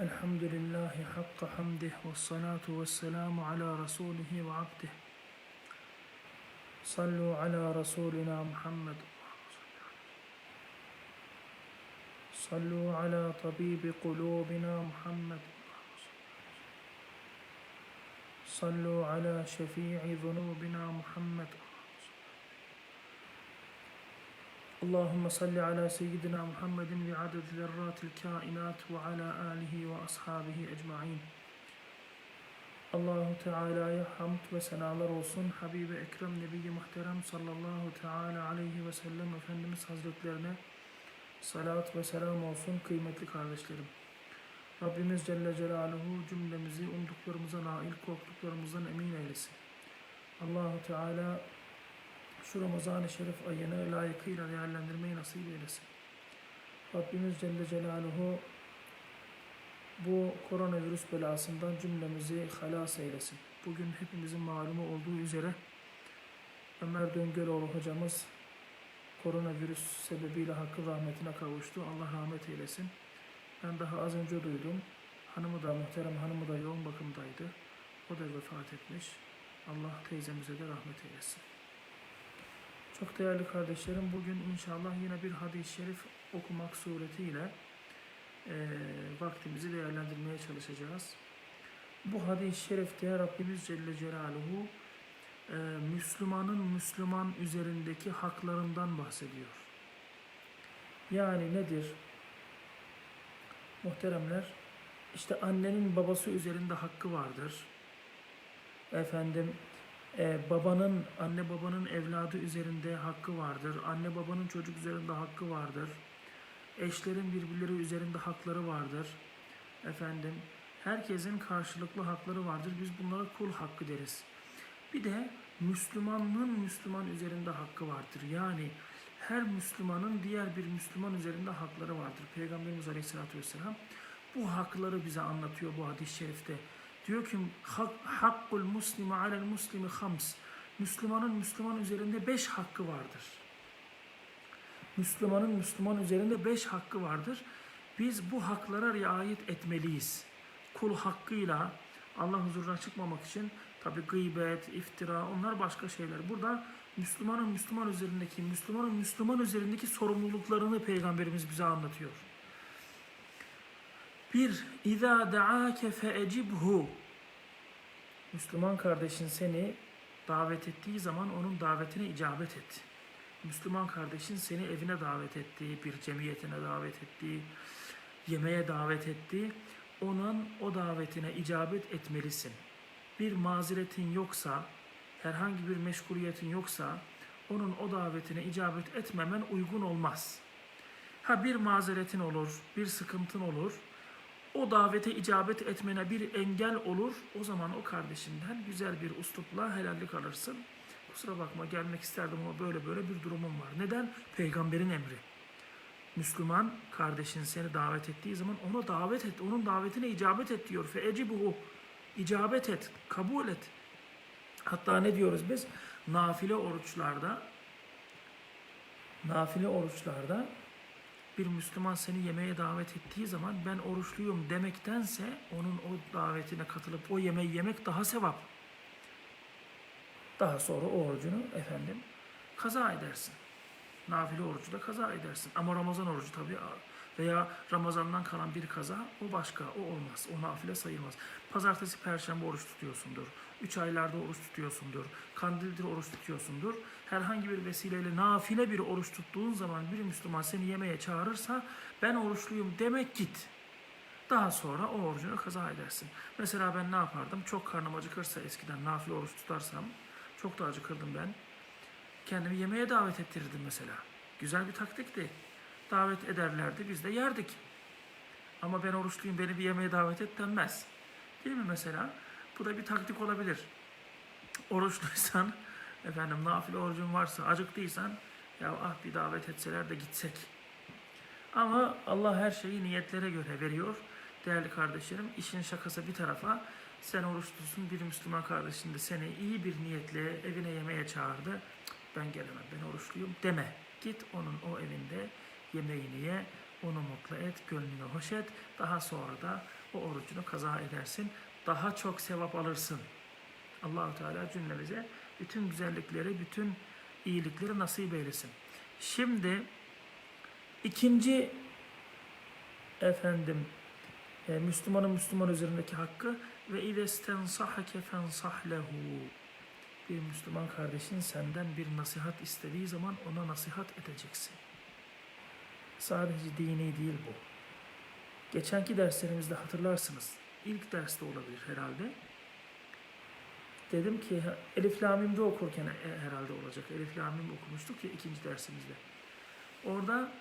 الحمد لله حق حمده والصلاة والسلام على رسوله وعبده. صلوا على رسولنا محمد. صلوا على طبيب قلوبنا محمد. صلوا على شفيع ذنوبنا محمد. Allahümme salli ala seyyidina Muhammedin ve aded zerratil kainat ve ala alihi ve ashabihi ecmain. Allahu Teala'ya hamd ve senalar olsun. Habibi Ekrem Nebi Muhterem sallallahu teala aleyhi ve sellem Efendimiz Hazretlerine salat ve selam olsun kıymetli kardeşlerim. Rabbimiz Celle Celaluhu cümlemizi umduklarımıza nail, korktuklarımızdan emin eylesin. Allahu Teala şu Ramazan-ı Şerif ayını layıkıyla değerlendirmeyi nasip eylesin. Rabbimiz Celle Celaluhu bu koronavirüs belasından cümlemizi halas eylesin. Bugün hepimizin malumu olduğu üzere Ömer Döngöloğlu hocamız koronavirüs sebebiyle hakkı rahmetine kavuştu. Allah rahmet eylesin. Ben daha az önce duydum. Hanımı da, muhterem hanımı da yoğun bakımdaydı. O da vefat etmiş. Allah teyzemize de rahmet eylesin. Çok değerli kardeşlerim, bugün inşallah yine bir hadis-i şerif okumak suretiyle eee, vaktimizi değerlendirmeye çalışacağız. Bu hadis-i şerifte Rabbimiz Celle Celaluhu eee, Müslümanın Müslüman üzerindeki haklarından bahsediyor. Yani nedir? Muhteremler, işte annenin babası üzerinde hakkı vardır. Efendim, e, babanın, anne babanın evladı üzerinde hakkı vardır. Anne babanın çocuk üzerinde hakkı vardır. Eşlerin birbirleri üzerinde hakları vardır. Efendim, herkesin karşılıklı hakları vardır. Biz bunlara kul hakkı deriz. Bir de Müslümanlığın Müslüman üzerinde hakkı vardır. Yani her Müslümanın diğer bir Müslüman üzerinde hakları vardır. Peygamberimiz Aleyhisselatü Vesselam bu hakları bize anlatıyor bu hadis-i şerifte. Diyor ki hak, hakkul muslimi alel muslimi hams. Müslümanın Müslüman üzerinde beş hakkı vardır. Müslümanın Müslüman üzerinde beş hakkı vardır. Biz bu haklara riayet etmeliyiz. Kul hakkıyla Allah huzuruna çıkmamak için tabi gıybet, iftira onlar başka şeyler. Burada Müslümanın Müslüman üzerindeki, Müslümanın Müslüman üzerindeki sorumluluklarını Peygamberimiz bize anlatıyor. Bir, İzâ da'âke fe'ecibhu. Müslüman kardeşin seni davet ettiği zaman onun davetine icabet et. Müslüman kardeşin seni evine davet ettiği, bir cemiyetine davet ettiği, yemeğe davet ettiği, onun o davetine icabet etmelisin. Bir mazeretin yoksa, herhangi bir meşguliyetin yoksa, onun o davetine icabet etmemen uygun olmaz. Ha bir mazeretin olur, bir sıkıntın olur, o davete icabet etmene bir engel olur, o zaman o kardeşinden güzel bir uslupla helallik alırsın. Kusura bakma gelmek isterdim ama böyle böyle bir durumum var. Neden? Peygamberin emri. Müslüman kardeşin seni davet ettiği zaman ona davet et, onun davetine icabet et diyor. Fe ecibuhu. İcabet et, kabul et. Hatta ne diyoruz biz? Nafile oruçlarda nafile oruçlarda bir Müslüman seni yemeğe davet ettiği zaman ben oruçluyum demektense onun o davetine katılıp o yemeği yemek daha sevap. Daha sonra o orucunu efendim kaza edersin. Nafile orucu da kaza edersin. Ama Ramazan orucu tabii veya Ramazan'dan kalan bir kaza o başka, o olmaz. O nafile sayılmaz. Pazartesi, perşembe oruç tutuyorsundur. Üç aylarda oruç tutuyorsundur. Kandildir oruç tutuyorsundur. Herhangi bir vesileyle nafile bir oruç tuttuğun zaman bir Müslüman seni yemeğe çağırırsa ben oruçluyum demek git. Daha sonra o orucunu kaza edersin. Mesela ben ne yapardım? Çok karnım acıkırsa eskiden nafile oruç tutarsam çok da acıkırdım ben. Kendimi yemeğe davet ettirirdim mesela. Güzel bir taktikti. Davet ederlerdi biz de yerdik. Ama ben oruçluyum beni bir yemeğe davet et denmez. Değil mi mesela? Bu da bir taktik olabilir. Oruçluysan, efendim nafile orucun varsa, acıktıysan ya ah bir davet etseler de gitsek. Ama Allah her şeyi niyetlere göre veriyor. Değerli kardeşlerim, işin şakası bir tarafa, sen oruçlusun, bir Müslüman kardeşin de seni iyi bir niyetle evine yemeğe çağırdı. Ben gelemem, ben oruçluyum deme. Git onun o evinde yemeğini ye, onu mutlu et, gönlünü hoş et. Daha sonra da o orucunu kaza edersin. Daha çok sevap alırsın. Allahu Teala cümlemize bütün güzellikleri, bütün iyilikleri nasip eylesin. Şimdi ikinci efendim e, Müslümanın Müslüman üzerindeki hakkı ve idestensahake fensah lehu bir Müslüman kardeşin senden bir nasihat istediği zaman ona nasihat edeceksin. Sadece dini değil bu. Geçenki derslerimizde hatırlarsınız. İlk derste olabilir herhalde. Dedim ki Elif Lamim'de okurken e, herhalde olacak. Elif Lamim okumuştuk ya ikinci dersimizde. Orada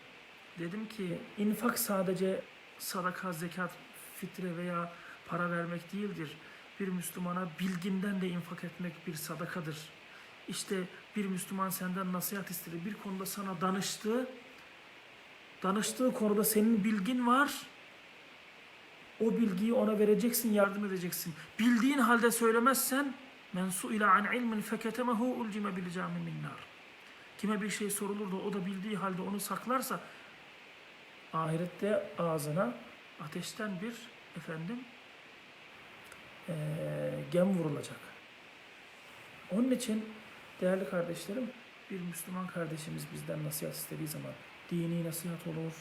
dedim ki infak sadece sadaka, zekat, fitre veya para vermek değildir. Bir Müslümana bilginden de infak etmek bir sadakadır. İşte bir Müslüman senden nasihat istedi. Bir konuda sana danıştı. Danıştığı konuda senin bilgin var. O bilgiyi ona vereceksin, yardım edeceksin. Bildiğin halde söylemezsen men su'ila an ilmin feketemehu ulcime bil cami min nar. Kime bir şey sorulur da o da bildiği halde onu saklarsa ahirette ağzına ateşten bir efendim eee, gem vurulacak. Onun için değerli kardeşlerim bir Müslüman kardeşimiz bizden nasihat istediği zaman dini nasihat olur,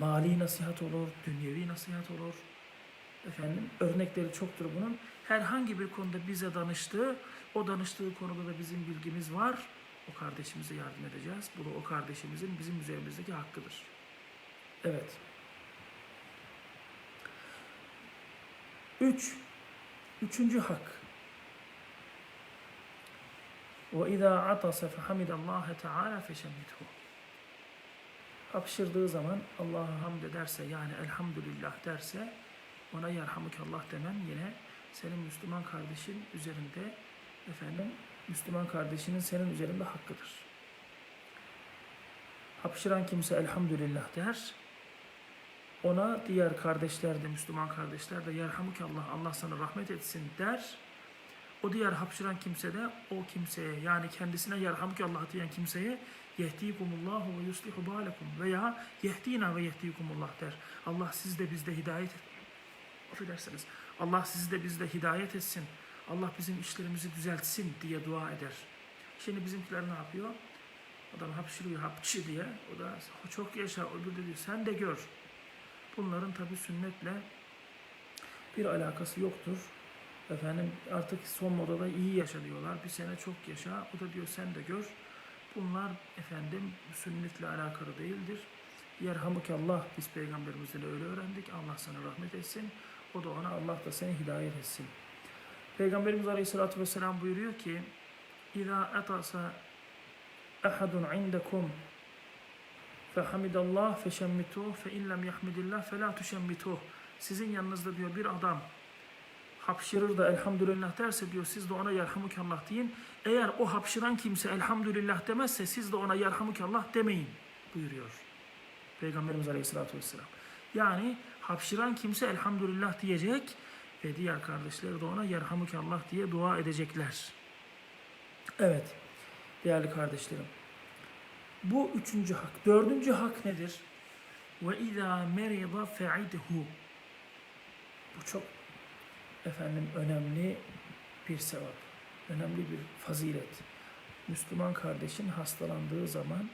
mali nasihat olur, dünyevi nasihat olur. Efendim örnekleri çoktur bunun. Herhangi bir konuda bize danıştığı, o danıştığı konuda da bizim bilgimiz var. O kardeşimize yardım edeceğiz. Bu da o kardeşimizin bizim üzerimizdeki hakkıdır. Evet. Üç. Üçüncü hak. وَاِذَا عَطَسَ فَحَمِدَ اللّٰهَ تَعَالَى فَشَمِتْهُ Hapşırdığı zaman Allah'a hamd ederse yani elhamdülillah derse ona yarhamukallah demen yine senin Müslüman kardeşin üzerinde efendim Müslüman kardeşinin senin üzerinde hakkıdır. Hapşıran kimse elhamdülillah der. Ona diğer kardeşler de Müslüman kardeşler de yerhamukallah Allah sana rahmet etsin der. O diğer hapşıran kimse de o kimseye yani kendisine yerhamukallah diyen kimseye yehdikumullahu ve yuslihu balekum veya yehdina ve yehdikumullah der. Allah siz de bizde hidayet et. Affedersiniz. Allah sizi de bizde hidayet etsin. Allah bizim işlerimizi düzeltsin diye dua eder. Şimdi bizimkiler ne yapıyor? Adam hapşırıyor hapçı diye. O da çok yaşa öbürü de diyor sen de gör. Bunların tabi sünnetle bir alakası yoktur. Efendim artık son modada iyi yaşa diyorlar. Bir sene çok yaşa. O da diyor sen de gör. Bunlar efendim sünnetle alakalı değildir. Yerhamukallah biz peygamberimizden öyle öğrendik. Allah sana rahmet etsin. O da ona Allah da seni hidayet etsin. Peygamberimiz Aleyhisselatü Vesselam buyuruyor ki İzâ etasa ehadun indekum fehamidallah feşemmituh fe in lem yahmidillah fe la tuşemmituh sizin yanınızda diyor bir adam hapşırır da elhamdülillah derse diyor siz de ona yerhamukallah deyin. Eğer o hapşıran kimse elhamdülillah demezse siz de ona yerhamukallah demeyin buyuruyor. Peygamberimiz Aleyhisselatü Vesselam. Yani hapşıran kimse elhamdülillah diyecek ve diğer kardeşler de ona yerhamukallah diye dua edecekler. Evet değerli kardeşlerim. Bu üçüncü hak. Dördüncü hak nedir? Ve izâ merida fe'idhu. Bu çok efendim önemli bir sevap. Önemli bir fazilet. Müslüman kardeşin hastalandığı zaman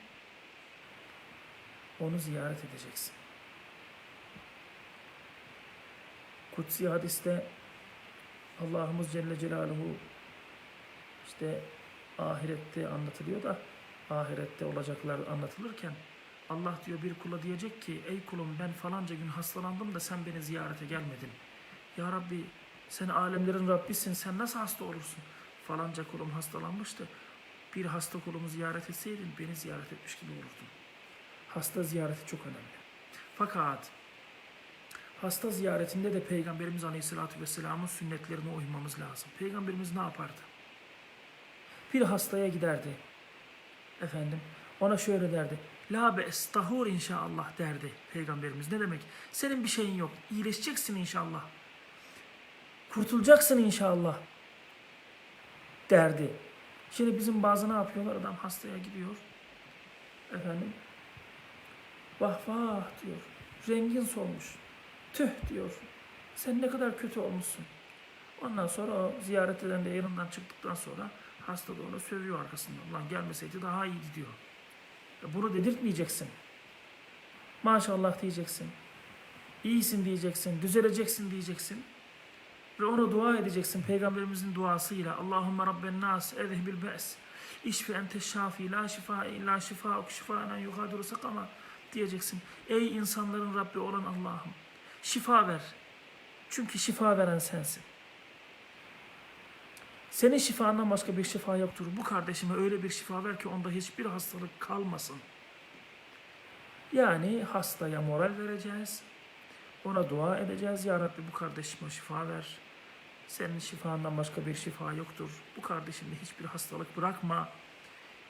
onu ziyaret edeceksin. Kutsi hadiste Allah'ımız Celle Celaluhu işte ahirette anlatılıyor da ahirette olacaklar anlatılırken Allah diyor bir kula diyecek ki ey kulum ben falanca gün hastalandım da sen beni ziyarete gelmedin. Ya Rabbi sen alemlerin Rabbisin sen nasıl hasta olursun? Falanca kulum hastalanmıştı. Bir hasta kulumu ziyaret etseydin beni ziyaret etmiş gibi olurdun. Hasta ziyareti çok önemli. Fakat hasta ziyaretinde de Peygamberimiz Aleyhisselatü Vesselam'ın sünnetlerine uymamız lazım. Peygamberimiz ne yapardı? Bir hastaya giderdi. Efendim ona şöyle derdi. La be's tahur inşallah derdi Peygamberimiz. Ne demek? Senin bir şeyin yok. İyileşeceksin inşallah. Kurtulacaksın inşallah derdi. Şimdi bizim bazı ne yapıyorlar? Adam hastaya gidiyor. Efendim vah vah diyor. Rengin solmuş. Tüh diyor. Sen ne kadar kötü olmuşsun. Ondan sonra o ziyaret eden de yanından çıktıktan sonra hasta da onu sövüyor arkasından. Ulan gelmeseydi daha iyiydi diyor. Bunu dedirtmeyeceksin. Maşallah diyeceksin. İyisin diyeceksin. Düzeleceksin diyeceksin. Ve ona dua edeceksin Peygamberimizin duasıyla. Allahümme Rabben nas ezhibil be's. İşfi ente şafi la şifa illa şifauk şifaen yuhadiru sakama diyeceksin. Ey insanların Rabbi olan Allah'ım şifa ver. Çünkü şifa veren sensin. Senin şifandan başka bir şifa yoktur. Bu kardeşime öyle bir şifa ver ki onda hiçbir hastalık kalmasın. Yani hastaya moral vereceğiz. Ona dua edeceğiz. Ya Rabbi bu kardeşime şifa ver. Senin şifandan başka bir şifa yoktur. Bu kardeşimde hiçbir hastalık bırakma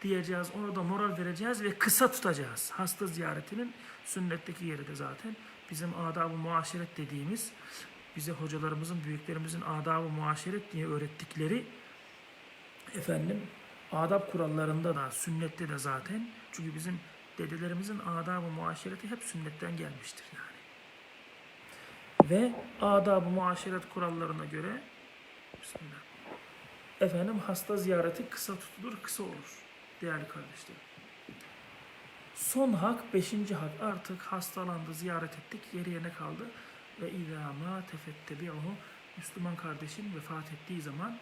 diyeceğiz. Ona da moral vereceğiz ve kısa tutacağız. Hasta ziyaretinin sünnetteki yeri de zaten bizim adab-ı muaşeret dediğimiz bize hocalarımızın, büyüklerimizin adab-ı muaşeret diye öğrettikleri efendim adab kurallarında da sünnette de zaten çünkü bizim dedelerimizin adab-ı muaşereti hep sünnetten gelmiştir yani. Ve adab-ı muaşeret kurallarına göre Bismillah. Efendim hasta ziyareti kısa tutulur, kısa olur değerli kardeşlerim. Son hak, beşinci hak. Artık hastalandı, ziyaret ettik. Geriye ne kaldı? Ve idama tefettebi'uhu Müslüman kardeşin vefat ettiği zaman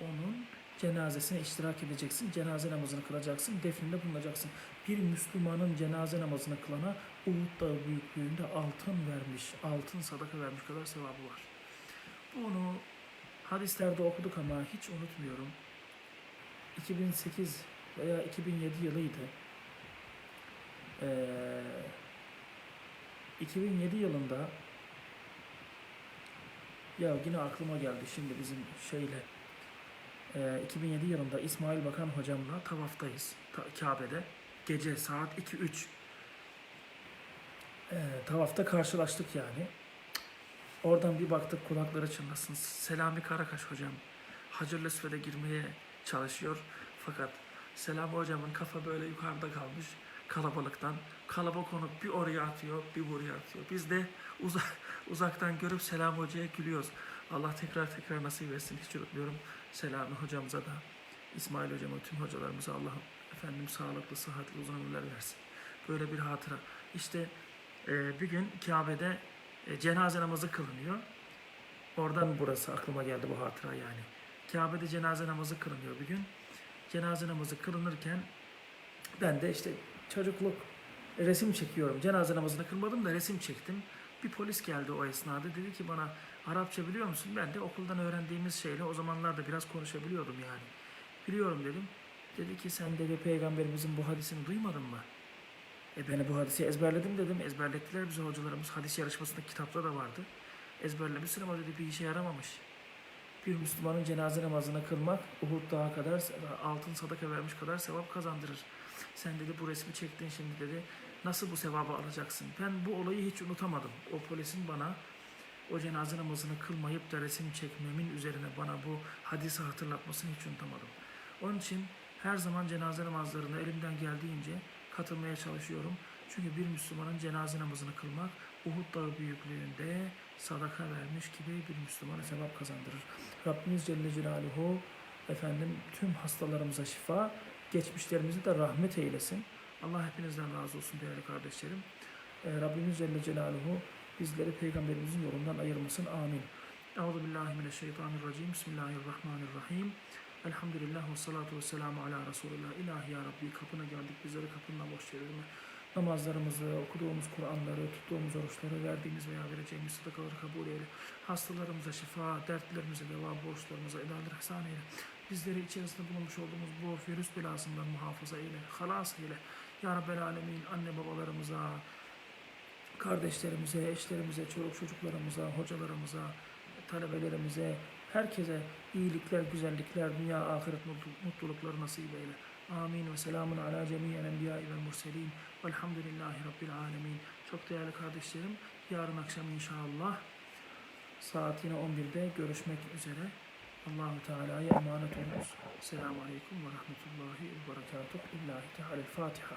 onun cenazesine iştirak edeceksin. Cenaze namazını kılacaksın. Defninde bulunacaksın. Bir Müslümanın cenaze namazını kılana Uhud Dağı büyüklüğünde altın vermiş, altın sadaka vermiş kadar sevabı var. Bunu hadislerde okuduk ama hiç unutmuyorum. 2008 veya 2007 yılıydı. Ee, 2007 yılında ya yine aklıma geldi şimdi bizim şeyle 2007 yılında İsmail Bakan hocamla tavaftayız ta- Kabe'de. Gece saat 2-3 ee, tavafta karşılaştık yani. Oradan bir baktık kulakları çınlasın. Selami Karakaş hocam Hacer Lesved'e girmeye çalışıyor. Fakat Selami hocamın kafa böyle yukarıda kalmış kalabalıktan. Kalabalık onu bir oraya atıyor, bir buraya atıyor. Biz de uzak, uzaktan görüp Selami hocaya gülüyoruz. Allah tekrar tekrar nasip etsin. Hiç unutmuyorum. Selami hocamıza da, İsmail hocama, tüm hocalarımıza Allah'ım efendim sağlıklı, sıhhatli uzun ömürler versin. Böyle bir hatıra. İşte e, bir gün Kabe'de e, cenaze namazı kılınıyor. Oradan burası aklıma geldi bu hatıra yani. Kabe'de cenaze namazı kılınıyor bir gün. Cenaze namazı kılınırken ben de işte çocukluk resim çekiyorum. Cenaze namazını kılmadım da resim çektim. Bir polis geldi o esnada. Dedi ki bana Arapça biliyor musun? Ben de okuldan öğrendiğimiz şeyle o zamanlarda biraz konuşabiliyordum yani. Biliyorum dedim. Dedi ki sen dedi peygamberimizin bu hadisini duymadın mı? E ben bu hadisi ezberledim dedim. Ezberlettiler bize hocalarımız. Hadis yarışmasında kitapta da vardı. Ezberlemişsin ama dedi bir işe yaramamış. Bir Müslümanın cenaze namazını kılmak Uhud dağı kadar altın sadaka vermiş kadar sevap kazandırır. Sen dedi bu resmi çektin şimdi dedi. Nasıl bu sevabı alacaksın? Ben bu olayı hiç unutamadım. O polisin bana o cenaze namazını kılmayıp da resim çekmemin üzerine bana bu hadisi hatırlatmasını hiç unutamadım. Onun için her zaman cenaze namazlarına elimden geldiğince katılmaya çalışıyorum. Çünkü bir Müslümanın cenaze namazını kılmak Uhud dağı büyüklüğünde sadaka vermiş gibi bir Müslümana sevap kazandırır. Rabbimiz Celle Celaluhu efendim tüm hastalarımıza şifa, geçmişlerimizi de rahmet eylesin. Allah hepinizden razı olsun değerli kardeşlerim. Ee, Rabbimiz Celle Celaluhu bizleri peygamberimizin yolundan ayırmasın. Amin. Euzu billahi mineşşeytanirracim. Bismillahirrahmanirrahim. Elhamdülillah ve salatu ve selamu ala Resulullah. İlahi ya Rabbi kapına geldik. Bizleri kapından boş çevirme. Namazlarımızı, okuduğumuz Kur'anları, tuttuğumuz oruçları, verdiğimiz veya vereceğimiz sadakaları kabul eyle. Hastalarımıza şifa, dertlerimize deva, borçlarımıza edalar ihsan eyle. Bizleri içerisinde bulunmuş olduğumuz bu virüs belasından muhafaza eyle. Halas eyle. Ya Rabbel Alemin anne babalarımıza, kardeşlerimize, eşlerimize, çoluk çocuklarımıza, hocalarımıza, talebelerimize, herkese iyilikler, güzellikler, dünya, ahiret mutlu- mutlulukları nasip eyle. Amin ve selamun ala cemiyen enbiya ve murselin. Velhamdülillahi Rabbil alemin. Çok değerli kardeşlerim, yarın akşam inşallah saat yine 11'de görüşmek üzere. Allahu Teala'ya emanet olunuz. Selamun Aleyküm ve Rahmetullahi ve Berekatuhu. Lillahi Teala'l-Fatiha.